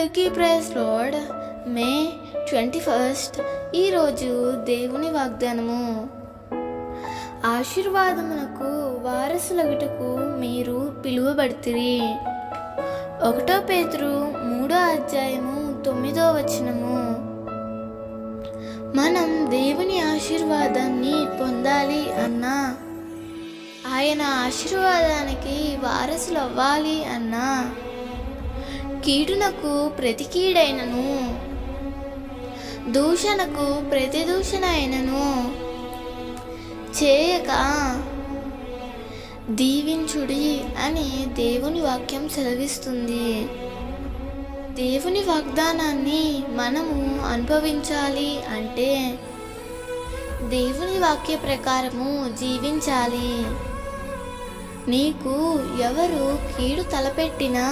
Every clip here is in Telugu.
అందరికీ praise lord May twenty first ఈరోజు దేవుని వాగ్దానము. ఆశీర్వాదమునకు వారసులగుటకు మీరు పిలువబడితిరి. ఒకటో పేతురు మూడో అధ్యాయము తొమ్మిదో వచనము. మనం దేవుని ఆశీర్వాదాన్ని పొందాలి అన్నా. ఆయన ఆశీర్వాదానికి వారసులు అవ్వాలి అన్నా. కీడునకు ప్రతి కీడైనను దూషణకు ప్రతి దూషణ అయినను చేయక దీవించుడి అని దేవుని వాక్యం సెలవిస్తుంది. దేవుని వాగ్దానాన్ని మనము అనుభవించాలి అంటే దేవుని వాక్య ప్రకారము జీవించాలి. నీకు ఎవరు కీడు తలపెట్టినా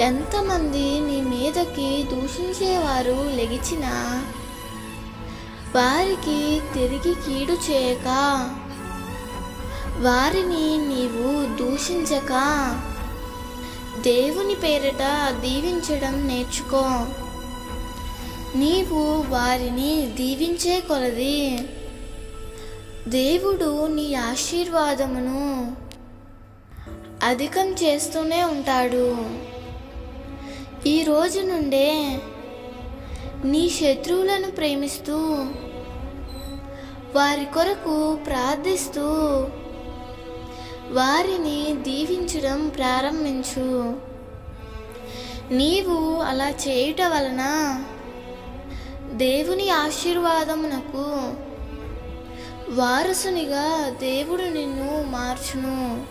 ఎంతమంది నీ మీదకి దూషించేవారు లెగిచినా వారికి తిరిగి కీడు చేయక వారిని నీవు దూషించక దేవుని పేరిట దీవించడం నేర్చుకో. నీవు వారిని దీవించే కొలది. దేవుడు నీ ఆశీర్వాదమును అధికం చేస్తూనే ఉంటాడు. ఈ రోజు నుండే నీ శత్రువులను ప్రేమిస్తూ వారి కొరకు ప్రార్థిస్తూ వారిని దీవించడం ప్రారంభించు. నీవు అలా చేయుట వలన దేవుని ఆశీర్వాదమునకు వారసునిగా దేవుడు నిన్ను మార్చును.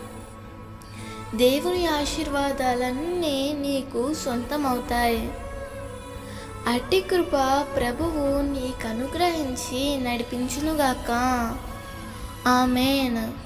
దేవుని ఆశీర్వాదాలన్నీ నీకు సొంతమవుతాయి. అట్టి కృప ప్రభువు నీకు అనుగ్రహించి నడిపించునుగాక. ఆమెన్.